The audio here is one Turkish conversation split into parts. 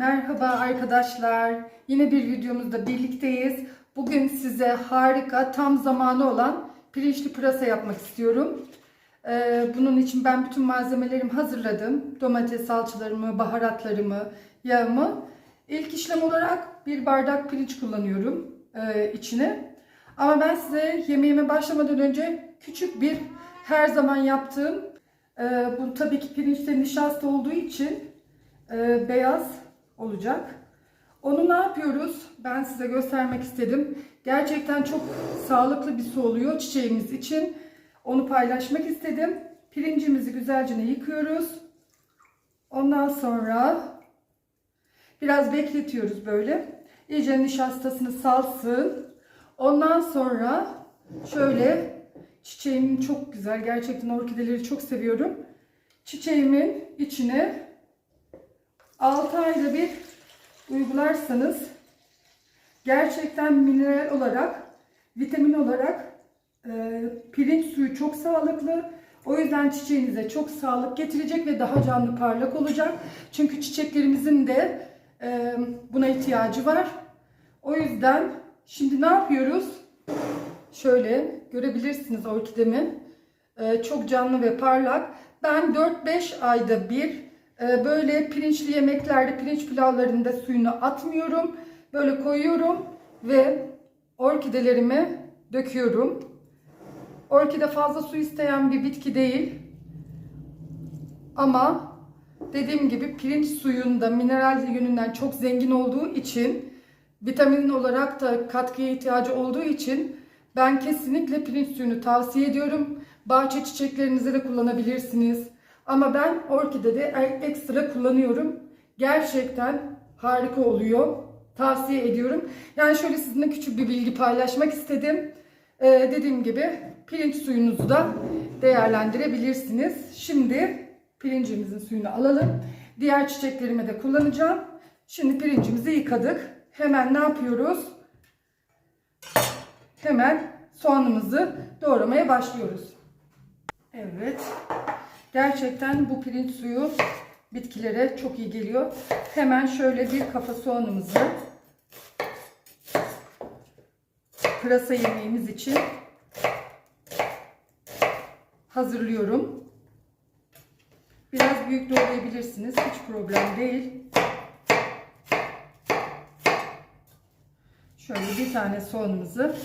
Merhaba arkadaşlar. Yine bir videomuzda birlikteyiz. Bugün size harika, tam zamanı olan pirinçli pırasa yapmak istiyorum. Ee, bunun için ben bütün malzemelerimi hazırladım. Domates salçalarımı, baharatlarımı, yağımı. İlk işlem olarak bir bardak pirinç kullanıyorum e, içine. Ama ben size yemeğime başlamadan önce küçük bir her zaman yaptığım, e, bu tabii ki pirinçte nişasta olduğu için e, beyaz olacak. Onu ne yapıyoruz? Ben size göstermek istedim. Gerçekten çok sağlıklı bir su oluyor çiçeğimiz için. Onu paylaşmak istedim. Pirincimizi güzelce yıkıyoruz. Ondan sonra biraz bekletiyoruz böyle. İyice nişastasını salsın. Ondan sonra şöyle çiçeğim çok güzel. Gerçekten orkideleri çok seviyorum. Çiçeğimin içine 6 ayda bir uygularsanız gerçekten mineral olarak, vitamin olarak e, pirinç suyu çok sağlıklı. O yüzden çiçeğinize çok sağlık getirecek ve daha canlı parlak olacak. Çünkü çiçeklerimizin de e, buna ihtiyacı var. O yüzden şimdi ne yapıyoruz? Şöyle görebilirsiniz orkidemi. E, çok canlı ve parlak. Ben 4-5 ayda bir böyle pirinçli yemeklerde, pirinç pilavlarında suyunu atmıyorum. Böyle koyuyorum ve orkidelerime döküyorum. Orkide fazla su isteyen bir bitki değil. Ama dediğim gibi pirinç suyunda mineral yönünden çok zengin olduğu için vitamin olarak da katkıya ihtiyacı olduğu için ben kesinlikle pirinç suyunu tavsiye ediyorum. Bahçe çiçeklerinize de kullanabilirsiniz. Ama ben orkidede ekstra kullanıyorum. Gerçekten harika oluyor. Tavsiye ediyorum. Yani şöyle sizinle küçük bir bilgi paylaşmak istedim. Ee, dediğim gibi pirinç suyunuzu da değerlendirebilirsiniz. Şimdi pirincimizin suyunu alalım. Diğer çiçeklerime de kullanacağım. Şimdi pirincimizi yıkadık. Hemen ne yapıyoruz? Hemen soğanımızı doğramaya başlıyoruz. Evet. Gerçekten bu pirinç suyu bitkilere çok iyi geliyor. Hemen şöyle bir kafa soğanımızı pırasa yemeğimiz için hazırlıyorum. Biraz büyük doğrayabilirsiniz. Hiç problem değil. Şöyle bir tane soğanımızı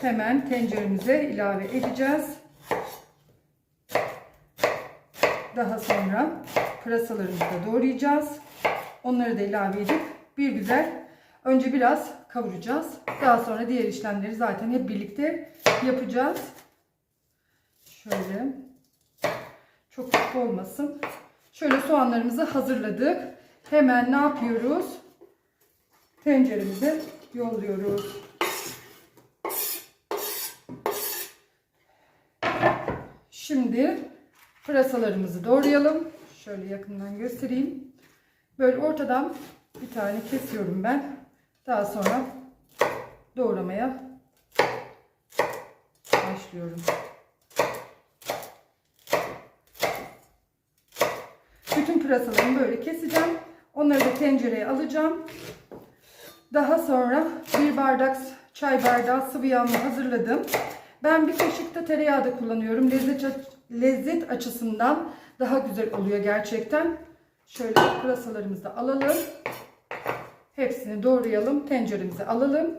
hemen tenceremize ilave edeceğiz. Daha sonra pırasalarımızı da doğrayacağız. Onları da ilave edip bir güzel önce biraz kavuracağız. Daha sonra diğer işlemleri zaten hep birlikte yapacağız. Şöyle çok küçük olmasın. Şöyle soğanlarımızı hazırladık. Hemen ne yapıyoruz? Tenceremize yolluyoruz. Şimdi pırasalarımızı doğrayalım. Şöyle yakından göstereyim. Böyle ortadan bir tane kesiyorum ben. Daha sonra doğramaya başlıyorum. Bütün pırasalarımı böyle keseceğim. Onları da tencereye alacağım. Daha sonra bir bardak çay bardağı sıvı yağımı hazırladım. Ben bir kaşık da tereyağı da kullanıyorum. Lezzet, lezzet açısından daha güzel oluyor gerçekten. Şöyle pırasalarımızı alalım. Hepsini doğrayalım. Tenceremize alalım.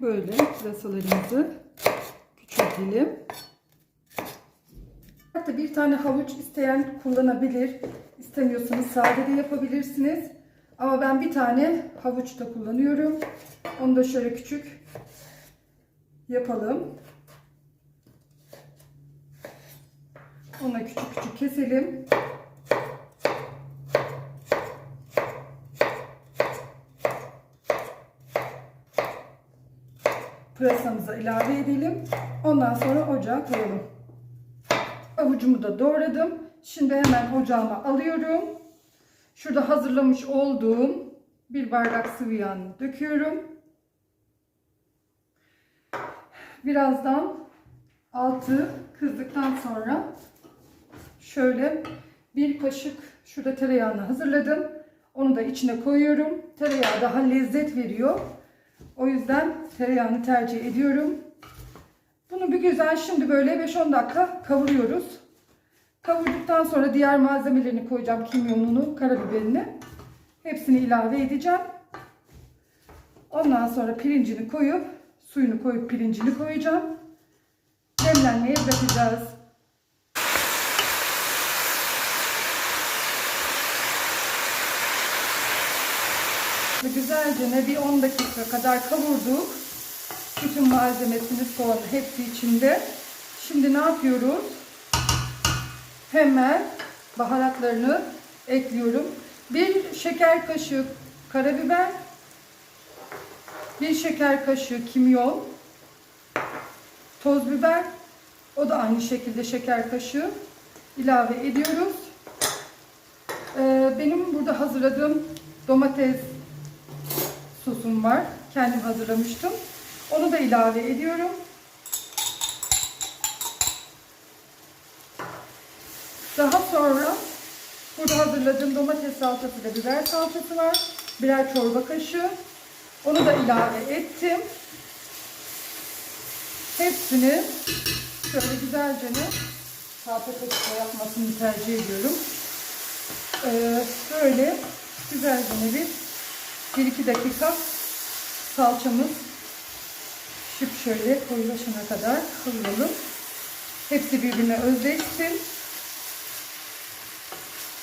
Böyle pırasalarımızı küçültelim. Hatta bir tane havuç isteyen kullanabilir. İstemiyorsanız sade de yapabilirsiniz. Ama ben bir tane havuç da kullanıyorum. Onu da şöyle küçük yapalım. Onu da küçük küçük keselim. Pırasamızı ilave edelim. Ondan sonra ocağa koyalım. Avucumu da doğradım. Şimdi hemen ocağıma alıyorum. Şurada hazırlamış olduğum bir bardak sıvı yağını döküyorum. birazdan altı kızdıktan sonra şöyle bir kaşık şurada tereyağını hazırladım. Onu da içine koyuyorum. Tereyağı daha lezzet veriyor. O yüzden tereyağını tercih ediyorum. Bunu bir güzel şimdi böyle 5-10 dakika kavuruyoruz. Kavurduktan sonra diğer malzemelerini koyacağım. Kimyonunu, karabiberini. Hepsini ilave edeceğim. Ondan sonra pirincini koyup suyunu koyup pirincini koyacağım. Demlenmeye bırakacağız. Güzelce ne bir 10 dakika kadar kavurduk. Bütün malzemesini, soğanı hepsi içinde. Şimdi ne yapıyoruz? Hemen baharatlarını ekliyorum. Bir şeker kaşığı karabiber, bir şeker kaşığı kimyon, toz biber, o da aynı şekilde şeker kaşığı ilave ediyoruz. Ee, benim burada hazırladığım domates sosum var. Kendim hazırlamıştım. Onu da ilave ediyorum. Daha sonra burada hazırladığım domates salçası ve biber salçası var. Birer çorba kaşığı. Onu da ilave ettim. Hepsini şöyle güzelce salça kaşıkla yapmasını tercih ediyorum. Ee, böyle güzelce bir 1-2 dakika salçamız pişip şöyle koyulaşana kadar kavuralım. Hepsi birbirine özleşsin.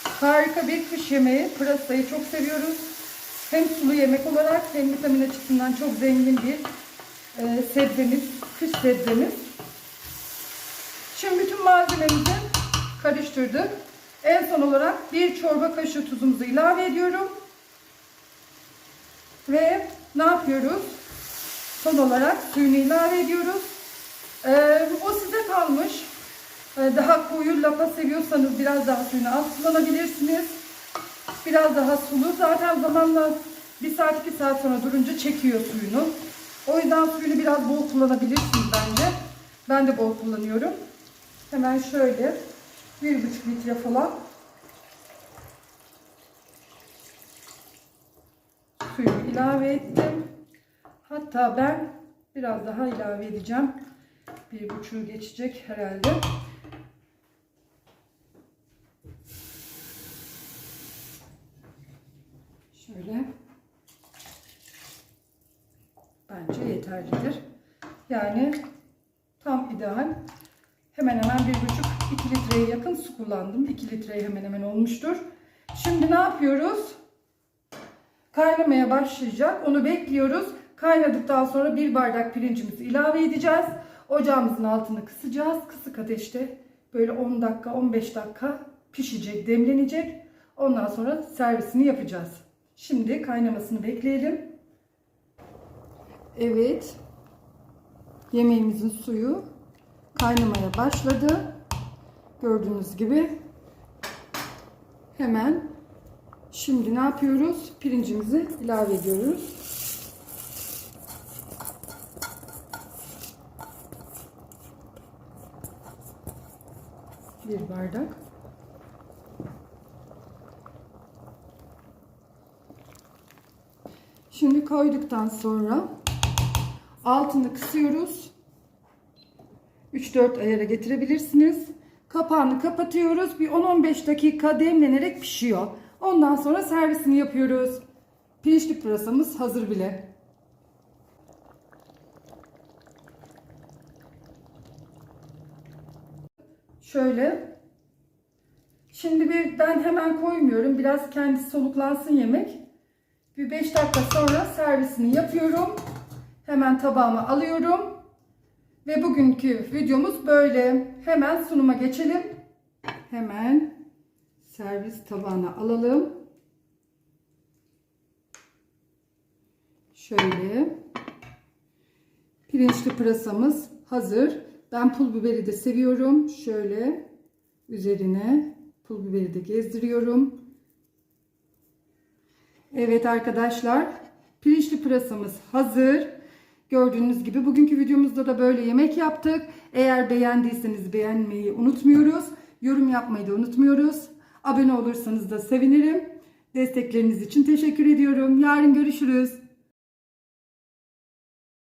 Harika bir kış yemeği. Pırasayı çok seviyoruz. Hem sulu yemek olarak hem vitamin açısından çok zengin bir e, sebzemiz, kış sebzemiz. Şimdi bütün malzememizi karıştırdık. En son olarak bir çorba kaşığı tuzumuzu ilave ediyorum. Ve ne yapıyoruz? Son olarak suyunu ilave ediyoruz. Ee, o size kalmış. Ee, daha koyu lapa seviyorsanız biraz daha suyunu az kullanabilirsiniz. Biraz daha sulu. Zaten zamanla bir saat iki saat sonra durunca çekiyor suyunu. O yüzden suyunu biraz bol kullanabilirsiniz bence. Ben de bol kullanıyorum. Hemen şöyle bir buçuk litre falan suyumu ilave ettim. Hatta ben biraz daha ilave edeceğim. Bir buçuğu geçecek herhalde. Şöyle. Bence yeterlidir. Yani tam ideal. Hemen hemen bir buçuk iki litreye yakın su kullandım. 2 litreye hemen hemen olmuştur. Şimdi ne yapıyoruz? Kaynamaya başlayacak. Onu bekliyoruz. Kaynadıktan sonra bir bardak pirincimizi ilave edeceğiz. Ocağımızın altını kısacağız. Kısık ateşte böyle 10 dakika 15 dakika pişecek, demlenecek. Ondan sonra servisini yapacağız. Şimdi kaynamasını bekleyelim. Evet. Yemeğimizin suyu kaynamaya başladı. Gördüğünüz gibi hemen şimdi ne yapıyoruz? Pirincimizi ilave ediyoruz. Bir bardak. Şimdi koyduktan sonra altını kısıyoruz. 3-4 ayara getirebilirsiniz. Kapağını kapatıyoruz. Bir 10-15 dakika demlenerek pişiyor. Ondan sonra servisini yapıyoruz. Pirinçli pırasamız hazır bile. Şöyle. Şimdi bir ben hemen koymuyorum. Biraz kendisi soluklansın yemek. Bir 5 dakika sonra servisini yapıyorum. Hemen tabağıma alıyorum. Ve bugünkü videomuz böyle. Hemen sunuma geçelim. Hemen servis tabağına alalım. Şöyle. Pirinçli pırasamız hazır. Ben pul biberi de seviyorum. Şöyle üzerine pul biberi de gezdiriyorum. Evet arkadaşlar. Pirinçli pırasamız hazır. Gördüğünüz gibi bugünkü videomuzda da böyle yemek yaptık. Eğer beğendiyseniz beğenmeyi unutmuyoruz. Yorum yapmayı da unutmuyoruz. Abone olursanız da sevinirim. Destekleriniz için teşekkür ediyorum. Yarın görüşürüz.